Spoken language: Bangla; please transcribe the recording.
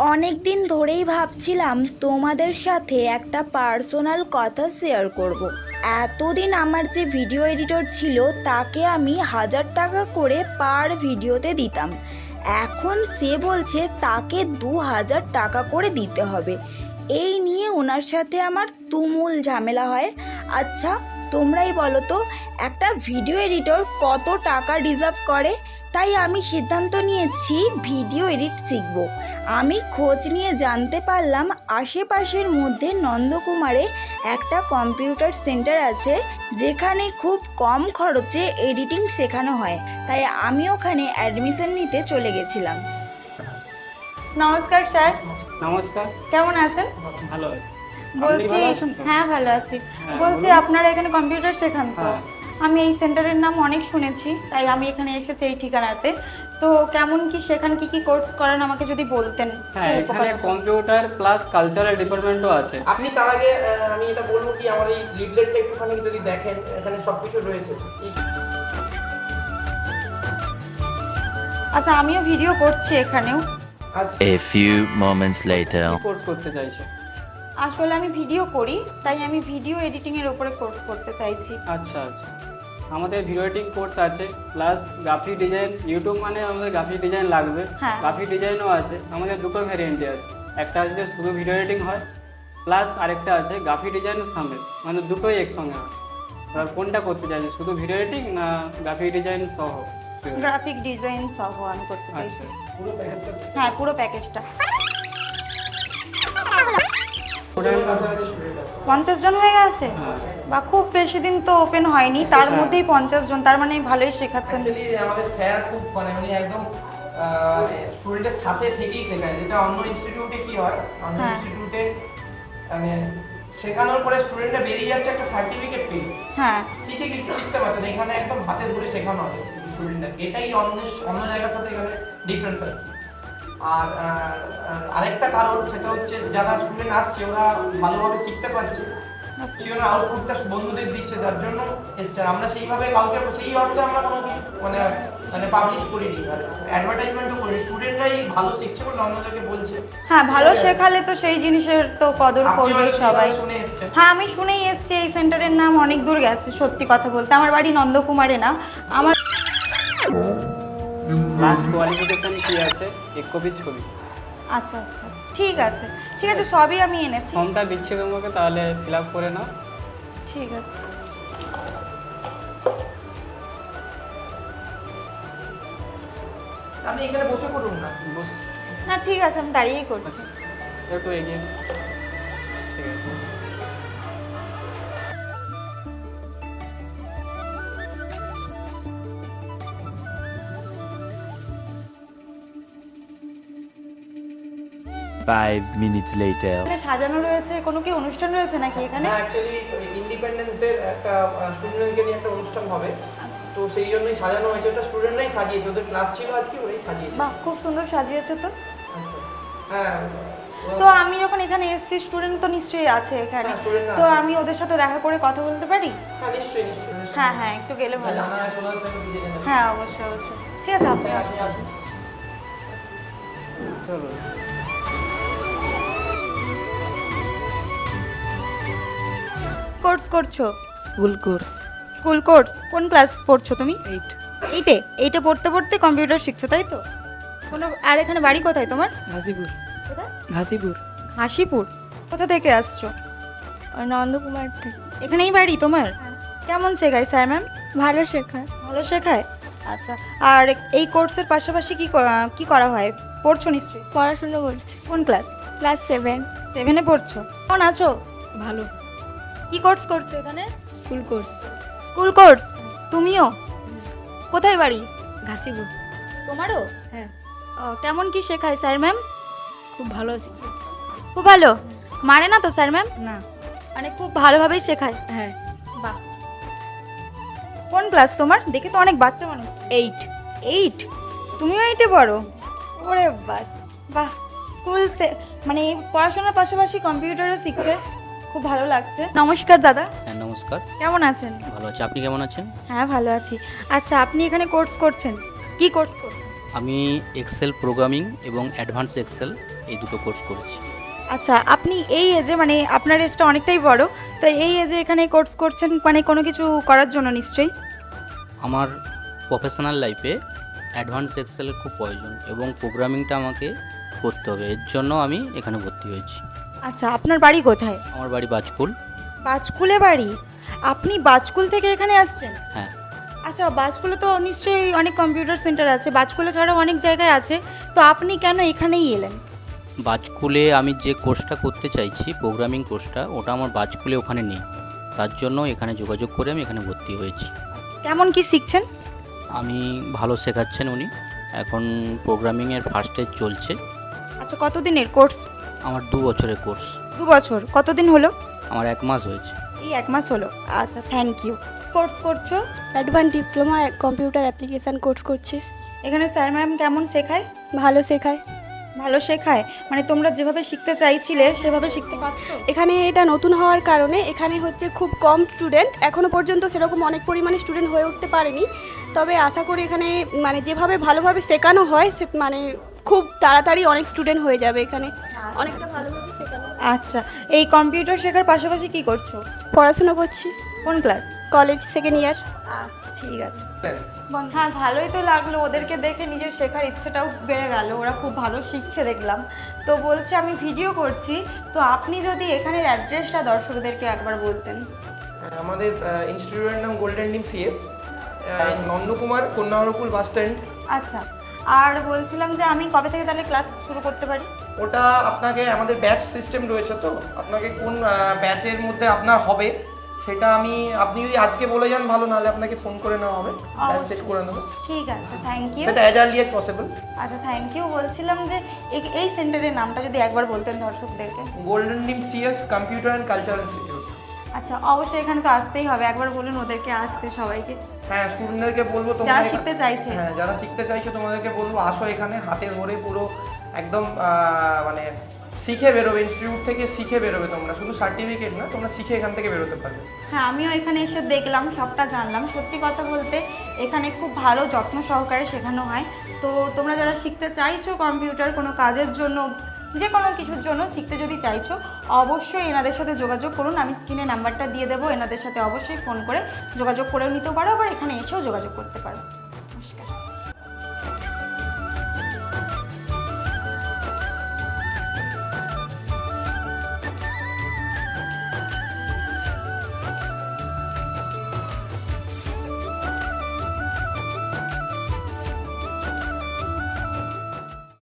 অনেক দিন ধরেই ভাবছিলাম তোমাদের সাথে একটা পার্সোনাল কথা শেয়ার করব। এতদিন আমার যে ভিডিও এডিটর ছিল, তাকে আমি হাজার টাকা করে পার ভিডিওতে দিতাম। এখন সে বলছে তাকে দু হাজার টাকা করে দিতে হবে। এই নিয়ে ওনার সাথে আমার তুমুল ঝামেলা হয়। আচ্ছা তোমরাই বলো তো, একটা ভিডিও এডিটর কত টাকা ডিজার্ভ করে? তাই আমি সিদ্ধান্ত নিয়েছি ভিডিও এডিট শিখব। আমি খোঁজ নিয়ে জানতে পারলাম আশেপাশের মধ্যে নন্দকুমারে একটা কম্পিউটার সেন্টার আছে যেখানে খুব কম খরচে এডিটিং শেখানো হয়। তাই আমি ওখানে অ্যাডমিশন নিতে চলে গেছিলাম। নমস্কার স্যার। নমস্কার। কেমন আছেন? ভালো। আছি। বলছি? হ্যাঁ ভালো আছি। হ্যাঁ, বলছি আপনারা এখানে কম্পিউটার শেখান তো? হ্যাঁ। আমি এই সেন্টারের নাম অনেক শুনেছি তাই আমি এখানে এসেছি এই ঠিকানাতে। তো কেমন কি সেখানে কি কি কোর্স করেন আমাকে যদি বলতেন। হ্যাঁ এখানে কম্পিউটার প্লাস কালচারাল ডিপার্টমেন্টও আছে। আপনি তার আগে আমি এটা বলব কি আমার এই লিফলেটটা একটুখানি যদি দেখেন এখানে সবকিছু রয়েছে। আচ্ছা আমিও ভিডিও করছি এখানেও। আচ্ছা। A few moments later. Course করতে চাইছে? আসলে আমি ভিডিও করি তাই আমি ভিডিও এডিটিং এর উপরে কোর্স করতে চাইছি। আচ্ছা আচ্ছা। আমাদের ভিডিও এডিটিং কোর্স আছে প্লাস গ্রাফিক ডিজাইন ইউটিউব মানে আমাদের গ্রাফিক ডিজাইন লাগবে। হ্যাঁ। গ্রাফিক ডিজাইনও আছে আমাদের দুটো ভ্যারিয়েন্টে আছে। একটা আছে যে শুধু ভিডিও এডিটিং হয় প্লাস আরেকটা আছে গ্রাফিক ডিজাইন সামনে মানে দুটোই একসঙ্গে হয়। এবার কোনটা করতে চাইছে শুধু ভিডিও এডিটিং না গ্রাফিক ডিজাইন সহ? গ্রাফিক ডিজাইন সহ আমি করতে চাইছি। আচ্ছা। পুরো প্যাকেজটা হ্যাঁ পুরো প্যাকেজটা পঞ্চাশ জন হয়ে গেছে? হ্যাঁ। বা খুব বেশি দিন তো ওপেন হয়নি তার মধ্যেই পঞ্চাশ জন তার মানে ভালোই শেখাচ্ছেন। আমাদের স্যার খুব মানে উনি একদম স্টুডেন্টের সাথে থেকেই শেখায়। যেটা অন্য ইনস্টিটিউটে কি হয়? অন্য হ্যাঁ। ইনস্টিটিউটে মানে শেখানোর পরে স্টুডেন্টরা বেরিয়ে যাচ্ছে একটা সার্টিফিকেট পেয়ে। হ্যাঁ। শিখে কিছু শিখতে পারছে না এখানে একদম হাতে ধরে শেখানো আছে স্টুডেন্টরা এটাই অন্য অন্য জায়গার সাথে এখানে ডিফারেন্স আছে আর আরেকটা কারণ সেটা হচ্ছে যারা স্টুডেন্ট আসছে ওরা ভালোভাবে শিখতে পারছে। সেই আউটপুটটা বন্ধুদের দিচ্ছে যার জন্য এসছে। আমরা সেইভাবে কাউকে সেই অর্থে আমরা কোনো মানে মানে পাবলিশ করিনি। আর অ্যাডভার্টাইজমেন্টও করিনি। স্টুডেন্টরাই ভালো শিখছে বলে অন্যদেরকে বলছে। হ্যাঁ ভালো শেখালে তো সেই জিনিসের তো কদর করবে সবাই। হ্যাঁ আমি শুনেই এসছি এই সেন্টারের নাম অনেক দূর গেছে সত্যি কথা বলতে। আমার বাড়ি নন্দকুমারে না। আমার লাস্ট কোয়ালিফিকেশন কি আছে? এক কপি ছবি। আচ্ছা আচ্ছা। ঠিক আছে। ঠিক আছে সবই আমি এনেছি। ফর্মটা দিচ্ছি তোমাকে তাহলে ফিল আপ করে নাও। ঠিক আছে। আপনি এখানে বসে করুন না। বস। না ঠিক আছে আমি দাঁড়িয়েই করছি। আচ্ছা। একটু এগিয়ে। ঠিক আছে। Five minutes later. এখানে সাজানো রয়েছে কোনো কি অনুষ্ঠান রয়েছে নাকি এখানে? হ্যাঁ অ্যাকচুয়ালি ইন্ডিপেন্ডেন্স ডে একটা স্টুডেন্টকে নিয়ে একটা অনুষ্ঠান হবে। আচ্ছা। তো সেই জন্যই সাজানো হয়েছে ওটা স্টুডেন্টরাই সাজিয়েছে ওদের ক্লাস ছিল আজকে ওরাই সাজিয়েছে। বাহ খুব সুন্দর সাজিয়েছে তো। আচ্ছা। হ্যাঁ তো আমি যখন এখানে এসেছি স্টুডেন্ট তো নিশ্চয়ই আছে এখানে। হ্যাঁ, student তো। আমি ওদের সাথে দেখা করে কথা বলতে পারি? হ্যাঁ নিশ্চয়ই নিশ্চয়ই নিশ্চয়ই। হ্যাঁ হ্যাঁ একটু গেলে ভালো। হ্যাঁ অবশ্যই অবশ্যই। ঠিক আছে আপনি হ্যাঁ, আপনি আসুন। চলো। কোর্স করছ? স্কুল কোর্স স্কুল কোর্স কোন ক্লাস পড়ছো তুমি? এইট এইটে এইটে পড়তে পড়তে কম্পিউটার শিখছো তাই তো? কোনো আর এখানে বাড়ি কোথায় তোমার? ঘাসিপুর। কোথায়? ঘাসিপুর। হাসিপুর কোথা থেকে আসছো? নন্দকুমার থেকে। এখানেই বাড়ি তোমার? কেমন শেখায় স্যার ম্যাম ভালো শেখায়। ভালো শেখায়? আচ্ছা। আর এই কোর্সের পাশাপাশি কি কি করা হয়? পড়ছো নিশ্চয়ই? পড়াশুনো করছি। কোন ক্লাস ক্লাস সেভেন সেভেনে পড়ছো? কেমন আছো? ভালো। কি কোর্স করছ এখানে? স্কুল কোর্স স্কুল কোর্স তুমিও? কোথায় বাড়ি? ঘাসিপুর। তোমারও? হ্যাঁ। কেমন কি শেখায় স্যার ম্যাম? খুব ভালো খুব ভালো? মারে না তো স্যার ম্যাম? না। মানে খুব ভালোভাবেই শেখায়। হ্যাঁ। বাহ। কোন ক্লাস তোমার? দেখে তো অনেক বাচ্চা মনে হচ্ছে। এইট এইট তুমিও এইটে পড়ো? ওরে বাস। বাহ। স্কুল সে- মানে পড়াশোনার পাশাপাশি কম্পিউটারও শিখছে। খুব ভালো লাগছে। নমস্কার দাদা। হ্যাঁ নমস্কার। কেমন আছেন? ভালো আছি। আপনি কেমন আছেন? হ্যাঁ ভালো আছি। আচ্ছা আপনি এখানে কোর্স করছেন? কি কোর্স করছেন আমি এক্সেল প্রোগ্রামিং এবং অ্যাডভান্স এক্সেল এই দুটো কোর্স করেছি। আচ্ছা আপনি এই এজে মানে আপনার এজটা অনেকটাই বড় তো এই এজে এখানে কোর্স করছেন মানে কোনো কিছু করার জন্য নিশ্চয়ই? আমার প্রফেশনাল লাইফে অ্যাডভান্স এক্সেলের খুব প্রয়োজন এবং প্রোগ্রামিংটা আমাকে করতে হবে। এর জন্য আমি এখানে ভর্তি হয়েছি। আচ্ছা আপনার বাড়ি কোথায়? আমার বাড়ি বাজকুল। বাজকুলে বাড়ি? আপনি বাজকুল থেকে এখানে আসছেন? হ্যাঁ। আচ্ছা বাজকুলে তো নিশ্চয়ই অনেক কম্পিউটার সেন্টার আছে বাজকুলে ছাড়াও অনেক জায়গায় আছে। তো আপনি কেন এখানেই এলেন? বাজকুলে আমি যে কোর্সটা করতে চাইছি প্রোগ্রামিং কোর্সটা ওটা আমার বাজকুলে ওখানে নেই। তার জন্য এখানে যোগাযোগ করে আমি এখানে ভর্তি হয়েছি। কেমন কি শিখছেন? আমি ভালো শেখাচ্ছেন উনি। এখন প্রোগ্রামিংয়ের ফার্স্ট এজ চলছে। আচ্ছা কতদিনের কোর্স আমার দু বছরের কোর্স। দু বছর? কতদিন হলো? আমার এক মাস হয়েছে। এই এক মাস হলো। আচ্ছা থ্যাংক ইউ কোর্স করছ? Advance diploma computer application course করছি। এখানে স্যার ম্যাম কেমন শেখায়? ভালো শেখায়। ভালো শেখায়? মানে তোমরা যেভাবে শিখতে চাইছিলে সেভাবে শিখতে পারছ? এখানে এটা নতুন হওয়ার কারণে এখানে হচ্ছে খুব কম স্টুডেন্ট এখনও পর্যন্ত সেরকম অনেক পরিমাণে স্টুডেন্ট হয়ে উঠতে পারেনি। তবে আশা করি এখানে মানে যেভাবে ভালোভাবে শেখানো হয় সে মানে খুব তাড়াতাড়ি অনেক স্টুডেন্ট হয়ে যাবে এখানে। অনেকটা ভালোভাবে শেখানো আচ্ছা এই কম্পিউটার শেখার পাশাপাশি কি করছ? পড়াশোনা করছি। কোন ক্লাস? College second year. আচ্ছা ঠিক আছে। হ্যাঁ ভালোই তো লাগল। ওদেরকে দেখে নিজের শেখার ইচ্ছেটাও বেড়ে গেল। ওরা খুব ভালো শিখছে দেখলাম। তো বলছে আমি ভিডিও করছি। তো আপনি যদি এখানের অ্যাড্রেসটা দর্শকদেরকে একবার বলতেন। আমাদের ইনস্টিটিউটের নাম গোল্ডেন ডিম সিএস নন্দকুমার কন্যাহরকুল বাস স্ট্যান্ড। আচ্ছা। আর বলছিলাম যে আমি কবে থেকে তাহলে ক্লাস শুরু করতে পারি? ওটা আপনাকে আমাদের ব্যাচ সিস্টেম রয়েছে তো আপনাকে কোন ব্যাচের মধ্যে আপনার হবে সেটা আমি আপনি যদি আজকে বলে যান ভালো নাহলে আপনাকে ফোন করে নেওয়া হবে ব্যাচ সেট করে নেব। ঠিক আছে থ্যাংক ইউ সেটা অ্যাজ আর্লি অ্যাজ পসিবল আচ্ছা থ্যাংক ইউ বলছিলাম যে এই- এই সেন্টারের নামটা যদি একবার বলতেন দর্শকদেরকে। Golden dream CS computer and cultural institute আচ্ছা অবশ্যই এখানে তো আসতেই হবে। একবার বলুন ওদেরকে আসতে সবাইকে। হ্যাঁ স্টুডেন্টদেরকে বলব তোমরা যারা শিখতে চাইছে। হ্যাঁ যারা শিখতে চাইছো তোমাদেরকে বলব আসো এখানে হাতে ধরে পুরো একদম মানে শিখে বেরোবে ইনস্টিটিউট থেকে শিখে বেরোবে তোমরা। শুধু সার্টিফিকেট না তোমরা শিখে এখান থেকে বেরোতে পারবে। হ্যাঁ আমিও এখানে এসে দেখলাম সবটা জানলাম। সত্যি কথা বলতে এখানে খুব ভালো যত্ন সহকারে শেখানো হয়। তো তোমরা যারা শিখতে চাইছো কম্পিউটার কোনো কাজের জন্য যে কোনো কিছুর জন্য শিখতে যদি চাইছো, অবশ্যই এনাদের সাথে যোগাযোগ করুন। আমি স্ক্রিনে নাম্বারটা দিয়ে দেবো। এনাদের সাথে অবশ্যই ফোন করে যোগাযোগ করেও নিতে পারো, আবার এখানে এসেও যোগাযোগ করতে পারো।